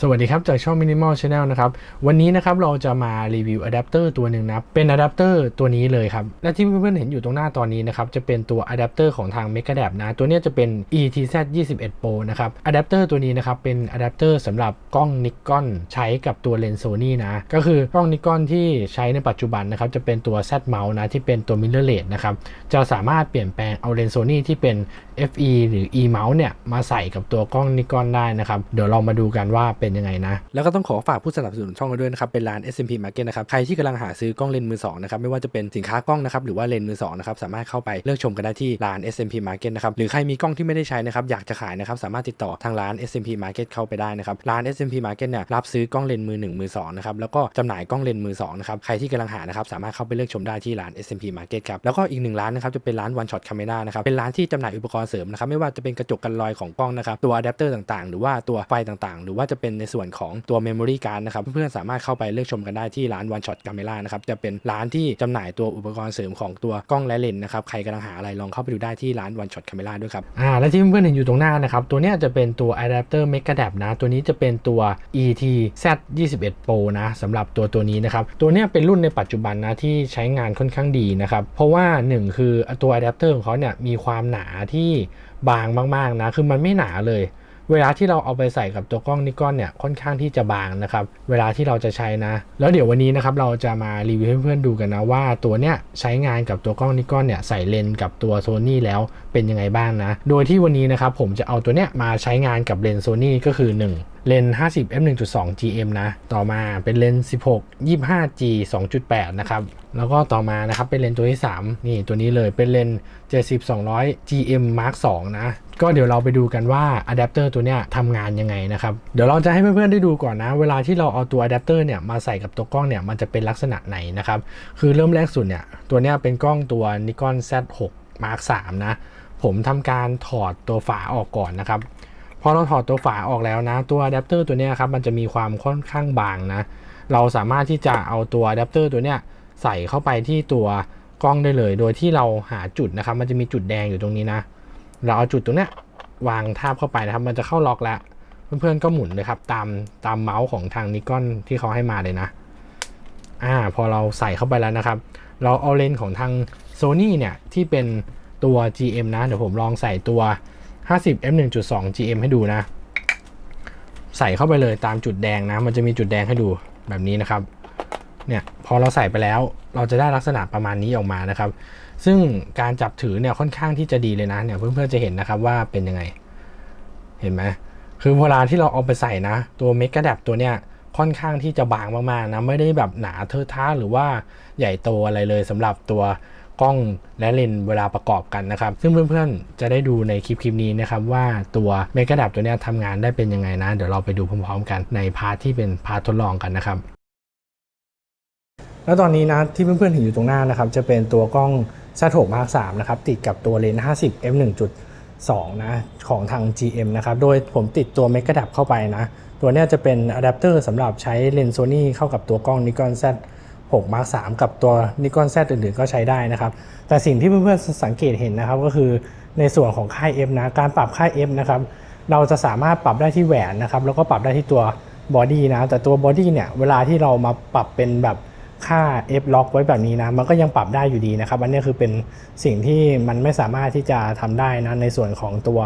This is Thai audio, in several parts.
สวัสดีครับ จากช่อง Minimal Channel นะครับ วันนี้นะครับเราจะมารีวิวอะแดปเตอร์ตัวหนึ่งนะ เป็นอะแดปเตอร์ตัวนี้เลยครับ และที่เพื่อนๆเห็นอยู่ตรงหน้าตอนนี้นะครับ จะเป็นตัวอะแดปเตอร์ของทาง m e g a d a p นะ ตัวนี้จะเป็น ETZ 21 Pro นะครับอะแดปเตอร์ตัวนี้นะครับ เป็นอะแดปเตอร์สำหรับกล้องนิกอนใช้กับตัวเลนส์โซนี่นะ ก็คือกล้องนิกอนที่ใช้ในปัจจุบันนะครับ จะเป็นตัว Z mount นะ ที่เป็นตัว mirrorless นะครับ จะสามารถเปลี่ยนแปลงเอาเลนส์โซนี่ที่เป็น FE หรือ E mount เนี่ย มาใส่กับตัวกล้องนิกอนได้นะครับ เดี๋ยวเรามาดูกันว่าเป็นยังไงนะ แล้วก็ต้องขอฝากผู้สนับสนุนช่องเราด้วยนะครับเป็นร้าน SMP Market นะครับใครที่กำลังหาซื้อกล้องเลนส์มือ2นะครับไม่ว่าจะเป็นสินค้ากล้องนะครับหรือว่าเลนส์มือ2นะครับสามารถเข้าไปเลือกชมกันได้ที่ร้าน SMP Market นะครับหรือใครมีกล้องที่ไม่ได้ใช้นะครับอยากจะขายนะครับสามารถติดต่อทางร้าน SMP Market เข้าไปได้นะครับร้าน SMP Market เนี่ยรับซื้อกล้องเลนส์มือ1มือ2นะครับแล้วก็จำหน่ายกล้องเลนส์มือ2นะครับใครที่กำลังหานะครับสามารถเข้าไปเลือกชมได้ที่ร้าน SMP Market ครับแล้วก็อีกหนึ่งร้านนะครับจะเป็นร้าน One Shot Camera นะครับเป็นร้านที่จำหน่ายอุปกรณ์เสริมนะครับไม่ว่าจะเป็นกระจกกันรอยของกล้องนะครับตัวอะแดปเตอร์ต่างๆ หรือว่าตัวไฟต่างๆ หรือว่าจะเป็นในส่วนของตัว Memory Card นะครับเพื่อนๆสามารถเข้าไปเลือกชมกันได้ที่ร้าน One Shot Camera นะครับจะเป็นร้านที่จำหน่ายตัวอุปกรณ์เสริมของตัวกล้องและเลนส์นะครับใครกำลังหาอะไรลองเข้าไปดูได้ที่ร้าน One Shot Camera ด้วยครับอ่าและที่เพื่อนๆเห็นอยู่ตรงหน้านะครับตัวเนี้ยจะเป็นตัว Adapter Mega d a p นะตัวนี้จะเป็นตัว ET Z 21 Pro นะสำหรับตัวตัวนี้นะครับตัวเนี้ยเป็นรุ่นในปัจจุบันนะที่ใช้งานค่อนข้างดีนะครับเพราะว่า 1 คือตัวอะแดปเตอร์ของเขาเนี่ยมีความหนาที่บางมากๆนะคือมันไม่หนาเลย เวลาที่เราเอาไปใส่กับตัวกล้องนิกอนเนี่ยค่อนข้างที่จะบางนะครับ เวลาที่เราจะใช้นะ แล้วเดี๋ยววันนี้นะครับเราจะมารีวิวให้เพื่อนๆดูกันนะว่าตัวเนี้ยใช้งานกับตัวกล้องนิกอนเนี่ยใส่เลนกับตัวโซนี่แล้วเป็นยังไงบ้างนะ โดยที่วันนี้นะครับผมจะเอาตัวเนี้ยมาใช้งานกับเลนโซนี่ก็คือ 1 เลนส์50 f 1.2 gm นะ ต่อมาเป็นเลนส์16 25 g 2.8 นะครับ แล้วก็ต่อมานะครับเป็นเลนส์ตัวที่ 3 นี่ตัวนี้เลยเป็นเลนส์70 200 gm mark 2 นะ ก็เดี๋ยวเราไปดูกันว่าอะแดปเตอร์ตัวเนี้ยทำงานยังไงนะครับ เดี๋ยวเราจะให้เพื่อนๆได้ดูก่อนนะ เวลาที่เราเอาตัวอะแดปเตอร์เนี่ยมาใส่กับตัวกล้องเนี่ยมันจะเป็นลักษณะไหนนะครับ คือเริ่มแรกสุดเนี่ยตัวเนี้ยเป็นกล้องตัว Nikon Z6 Mark 3นะ ผมทำการถอดตัวฝาออกก่อนนะครับ พอเราถอดตัวฝาออกแล้วนะ ตัวอะแดปเตอร์ตัวนี้ครับมันจะมีความค่อนข้างบางนะ เราสามารถที่จะเอาตัวอะแดปเตอร์ตัวเนี้ยใส่เข้าไปที่ตัวกล้องได้เลย โดยที่เราหาจุดนะครับ มันจะมีจุดแดงอยู่ตรงนี้นะ เราเอาจุดตรงเนี้ยวางทาบเข้าไปนะครับ มันจะเข้าล็อกแล้วเพื่อนๆก็หมุนเลยครับ ตามตามเมาส์ของทางนิกอนที่เขาให้มาเลยนะอ่าพอเราใส่เข้าไปแล้วนะครับ เราเอาเลนส์ของทาง Sony เนี่ยที่เป็นตัว GM นะ เดี๋ยวผมลองใส่ตัว 50 f 1.2 GM ให้ดูนะ ใส่เข้าไปเลยตามจุดแดงนะ มันจะมีจุดแดงให้ดูแบบนี้นะครับ เนี่ยพอเราใส่ไปแล้วเราจะได้ลักษณะประมาณนี้ออกมานะครับ ซึ่งการจับถือเนี่ยค่อนข้างที่จะดีเลยนะเนี่ยเพื่อนๆจะเห็นนะครับว่าเป็นยังไง เห็นไหมคือเวลาที่เราเอาไปใส่นะ ตัวเมกะแดปตัวเนี้ยค่อนข้างที่จะบางมากๆนะไม่ได้แบบหนาเทอะท้าหรือว่าใหญ่โตอะไรเลยสำหรับตัว กล้องและเลนส์เวลาประกอบกันนะครับ ซึ่งเพื่อนๆ จะได้ดูในคลิปคลิปนี้นะครับว่าตัวเมกะแดปตัวนี้ทำงานได้เป็นยังไงนะ เดี๋ยวเราไปดูพร้อมๆกันในพาร์ทที่เป็นพาร์ททดลองกันนะครับแล้วตอนนี้นะที่เพื่อนๆเห็นอยู่ตรงหน้านะครับจะเป็นตัวกล้อง Z6 Mark 3นะครับติดกับตัวเลนส์50 f 1.2นะของทาง GM นะครับโดยผมติดตัว m e g a d a p เข้าไปนะ ตัวนี้จะเป็นอะแดปเตอร์สำหรับใช้เลนส์ Sony เข้ากับตัวกล้อง Nikon 6 Mark 3กับตัว Nikon Z อื่นๆก็ใช้ได้นะครับ แต่สิ่งที่เพื่อนๆสังเกตเห็นนะครับ ก็คือในส่วนของค่าย F นะการปรับค่าย F นะครับเราจะสามารถปรับได้ที่แหวนนะครับแล้วก็ปรับได้ที่ตัวบอดี้นะแต่ตัวบอดี้เนี่ยเวลาที่เรามาปรับเป็นแบบค่า f lock ไว้แบบนี้นะมันก็ยังปรับได้อยู่ดีนะครับ อันนี้คือเป็นสิ่งที่มันไม่สามารถที่จะทำได้นะในส่วนของตัว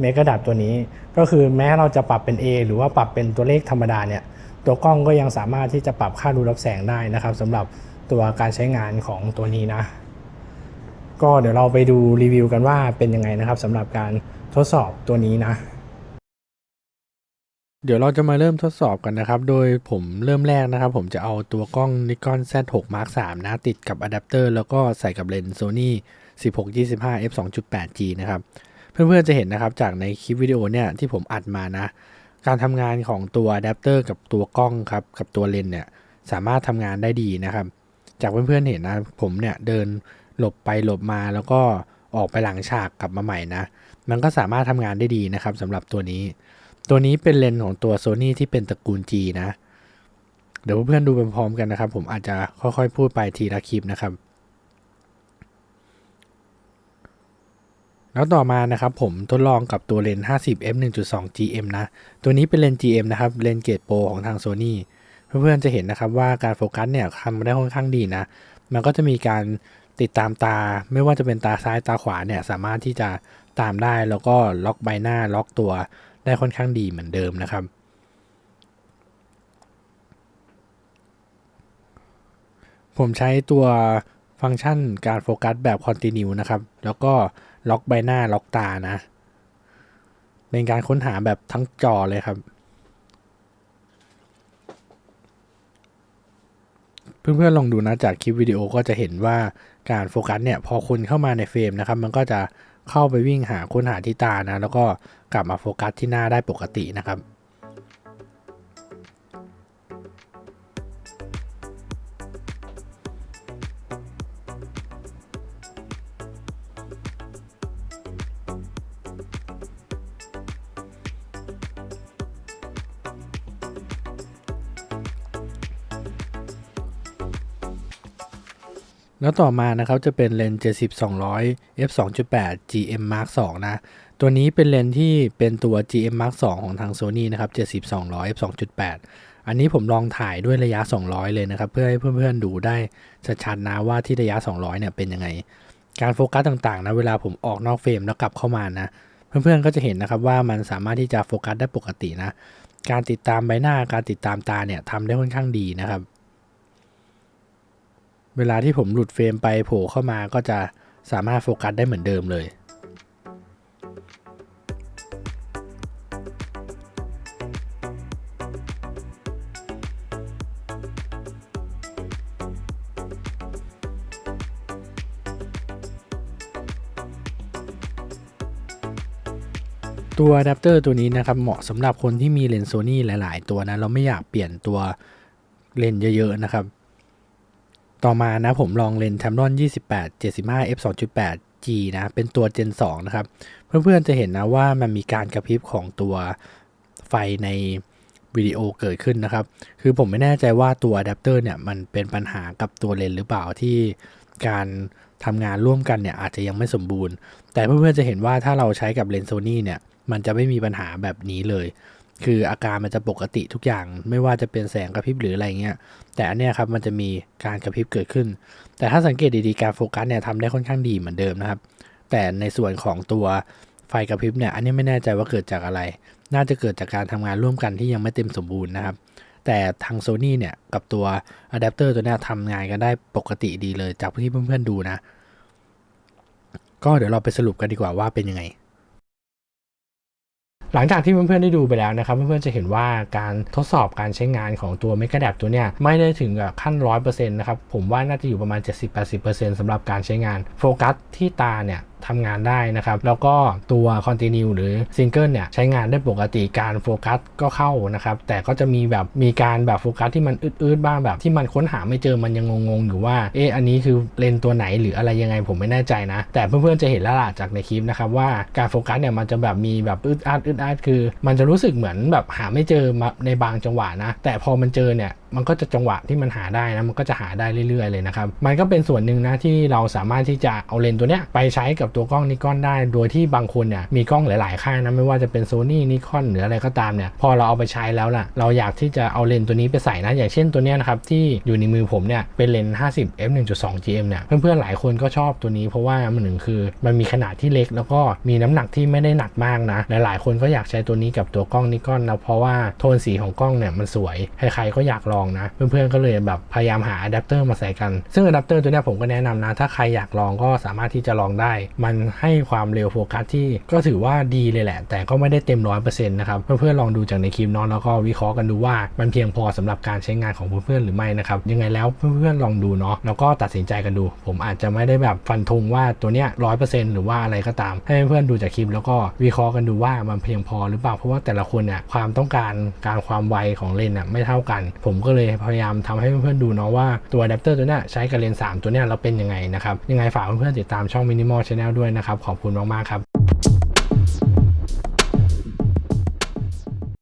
เมกะดับตัวนี้ ก็คือแม้เราจะปรับเป็น A หรือว่าปรับเป็นตัวเลขธรรมดาเนี่ย ตัวกล้องก็ยังสามารถที่จะปรับค่ารูรับแสงได้นะครับสำหรับตัวการใช้งานของตัวนี้นะ ก็เดี๋ยวเราไปดูรีวิวกันว่าเป็นยังไงนะครับสำหรับการทดสอบตัวนี้นะ เดี๋ยวเราจะมาเริ่มทดสอบกันนะครับ โดยผมเริ่มแรกนะครับ ผมจะเอาตัวกล้อง Nikon Z6 Mark 3นะติดกับอะแดปเตอร์แล้วก็ใส่กับเลนส์ Sony 16-25 f 2.8 g นะครับเพื่อนๆจะเห็นนะครับจากในคลิปวิดีโอเนี่ยที่ผมอัดมานะ การทำงานของตัวอะแดปเตอร์กับตัวกล้องครับกับตัวเลนส์เนี่ยสามารถทำงานได้ดีนะครับ จากเพื่อนๆเห็นนะผมเนี่ยเดินหลบไปหลบมาแล้วก็ออกไปหลังฉากกลับมาใหม่นะ มันก็สามารถทำงานได้ดีนะครับสำหรับตัวนี้ ตัวนี้เป็นเลนส์ของตัว Sony ที่เป็นตระกูล G นะ เดี๋ยวเพื่อนๆดูไปพร้อมกันนะครับ ผมอาจจะค่อยๆ พูดไปทีละคลิปนะครับ แล้วต่อมานะครับผมทดลองกับตัวเลนส์50 f 1.2 GM นะ ตัวนี้เป็นเลนส์ GM นะครับ เลนส์เกรดโปรของทาง Sony เพื่อนๆจะเห็นนะครับว่าการโฟกัสเนี่ยทำได้ค่อนข้างดีนะ มันก็จะมีการติดตามตา ไม่ว่าจะเป็นตาซ้ายตาขวาเนี่ยสามารถที่จะตามได้แล้วก็ล็อกใบหน้าล็อกตัวได้ค่อนข้างดีเหมือนเดิมนะครับผมใช้ตัวฟังก์ชันการโฟกัสแบบคอนติเนียนะครับ แล้วก็ ล็อกใบหน้าล็อกตานะ เป็นการค้นหาแบบทั้งจอเลยครับ เพื่อนๆลองดูนะจากคลิปวิดีโอก็จะเห็นว่าการโฟกัสเนี่ยพอคุณเข้ามาในเฟรมนะครับ มันก็จะเข้าไปวิ่งหาค้นหาที่ตานะ แล้วก็กลับมาโฟกัสที่หน้าได้ปกตินะครับ แล้วต่อมานะครับจะเป็นเลนส์70 200 f 2.8 GM Mark 2นะตัวนี้เป็นเลนส์ที่เป็นตัว GM Mark 2ของทาง Sony นะครับ70 200 f 2.8 อันนี้ผมลองถ่ายด้วยระยะ 200 เลยนะครับ เพื่อให้เพื่อนๆดูได้ชัดๆนะว่าที่ระยะ 200 เนี่ยเป็นยังไง การโฟกัสต่างๆนะเวลาผมออกนอกเฟรมแล้วกลับเข้ามานะเพื่อนๆก็จะเห็นนะครับว่ามันสามารถที่จะโฟกัสได้ปกตินะ การติดตามใบหน้าการติดตามตาเนี่ยทำได้ค่อนข้างดีนะครับ เวลาที่ผมหลุดเฟรมไปโผล่เข้ามาก็จะสามารถโฟกัสได้เหมือนเดิมเลย ตัวอะแดปเตอร์ตัวนี้นะครับ เหมาะสำหรับคนที่มีเลนส์โซนี่หลาย ๆ ตัวนะ เราไม่อยากเปลี่ยนตัวเลนส์เยอะ ๆ นะครับ ต่อมานะผมลองเลนส์ Tamron 28 75 f 2.8 G นะเป็นตัว Gen 2 นะครับ เพื่อนๆจะเห็นนะว่ามันมีการกระพริบของตัวไฟในวิดีโอเกิดขึ้นนะครับ คือผมไม่แน่ใจว่าตัวอะแดปเตอร์เนี่ยมันเป็นปัญหากับตัวเลนส์หรือเปล่าที่การทำงานร่วมกันเนี่ยอาจจะยังไม่สมบูรณ์ แต่เพื่อนๆจะเห็นว่าถ้าเราใช้กับเลนส์โซนี่เนี่ยมันจะไม่มีปัญหาแบบนี้เลย คืออาการมันจะปกติทุกอย่าง ไม่ว่าจะเป็นแสงกระพริบหรืออะไรเงี้ย แต่อันเนี้ยครับมันจะมีการกระพริบเกิดขึ้น แต่ถ้าสังเกตดีๆการโฟกัสเนี่ยทำได้ค่อนข้างดีเหมือนเดิมนะครับ แต่ในส่วนของตัวไฟกระพริบเนี่ยอันนี้ไม่แน่ใจว่าเกิดจากอะไร น่าจะเกิดจากการทำงานร่วมกันที่ยังไม่เต็มสมบูรณ์นะครับ แต่ทาง Sony เนี่ยกับตัวอะแดปเตอร์ตัวนี้ทำงานกันได้ปกติดีเลยจากที่เพื่อนๆดูนะ ก็เดี๋ยวเราไปสรุปกันดีกว่าว่าเป็นยังไง หลังจากที่เพื่อนๆได้ดูไปแล้วนะครับ เพื่อนๆจะเห็นว่าการทดสอบการใช้งานของตัวเมกะแดบตัวเนี้ยไม่ได้ถึงกับขั้น 100%นะครับ ผมว่าน่าจะอยู่ประมาณ 70-80%สำหรับการใช้งานโฟกัสที่ตาเนี่ย ทำงานได้นะครับ แล้วก็ตัว Continue หรือ Single เนี่ยใช้งานได้ปกติการโฟกัสก็เข้านะครับ แต่ก็จะมีแบบมีการแบบโฟกัสที่มันอืดๆบ้างแบบ ที่มันค้นหาไม่เจอมันยังงงๆอยู่ว่าเอออันนี้คือเลนส์ตัวไหนหรืออะไรยังไงผมไม่แน่ใจนะ แต่เพื่อนๆจะเห็นแล้วล่ะจากในคลิปนะครับว่าการโฟกัสเนี่ยมันจะแบบมีแบบอึดอัดอึดอัดคือ มันจะรู้สึกเหมือนแบบหาไม่เจอมาในบางจังหวะนะ แต่พอมันเจอเนี่ย มันก็จะจังหวะที่มันหาได้นะมันก็จะหาได้เรื่อยๆเลยนะครับมันก็เป็นส่วนหนึ่งนะที่เราสามารถที่จะเอาเลนตัวเนี้ยไปใช้กับตัวกล้องนิคอนได้ โดยที่บางคนเนี่ยมีกล้องหลายๆค่ายนะไม่ว่าจะเป็น Sony นิคอนหรืออะไรก็ตามเนี่ยพอเราเอาไปใช้แล้วล่ะ เราอยากที่จะเอาเลนตัวนี้ไปใส่นะอย่างเช่นตัวเนี้ยนะครับที่อยู่ในมือผมเนี่ยเป็นเลน 50 f 1.2 gm เนี่ยเพื่อนๆหลายคนก็ชอบตัวนี้ เพราะว่ามันหนึ่งคือมันมีขนาดที่เล็ก แล้วก็มีน้ำหนักที่ไม่ได้หนักมากนะหลายๆคนก็อยากใช้ตัวนี้กับตัวกล้องนิคอนนะเพราะว่าโทนสีของกล้องเนี่ยมันสวยใครๆก็อยากลองนะ เพื่อนๆก็เลยแบบพยายามหาอะแดปเตอร์มาใส่กัน ซึ่งอะแดปเตอร์ตัวนี้ผมก็แนะนำนะ ถ้าใครอยากลองก็สามารถที่จะลองได้ มันให้ความเร็วโฟกัสที่ก็ถือว่าดีเลยแหละ แต่ก็ไม่ได้เต็มร้อยเปอร์เซ็นต์นะครับ เพื่อนๆลองดูจากในคลิปเนาะแล้วก็วิเคราะห์กันดูว่ามันเพียงพอสำหรับการใช้งานของเพื่อนๆหรือไม่นะครับยังไงแล้วเพื่อนๆลองดูเนาะแล้วก็ตัดสินใจกันดู ผมอาจจะไม่ได้แบบฟันธงว่าตัวเนี้ยร้อยเปอร์เซ็นต์หรือว่าอะไรก็ตาม ให้เพื่อนๆดูจากคลิปแล้วก็วิเคราะห์กันดูว่ามันเพียงพอหรือเปล่าเพราะว่าแต่ละคนเนี่ยความต้องการการความไวของเลนน่ะไม่เท่ากัน ผมก็เลยพยายามทำให้เพื่อนๆดูเนาะว่าตัวอะแดปเตอร์ตัวเนี้ยใช้กับเลนส์3ตัวเนี้ยเราเป็นยังไงนะครับยังไงฝากเพื่อนๆติดตามช่อง Minimal Channel ด้วยนะครับขอบคุณมากๆครับ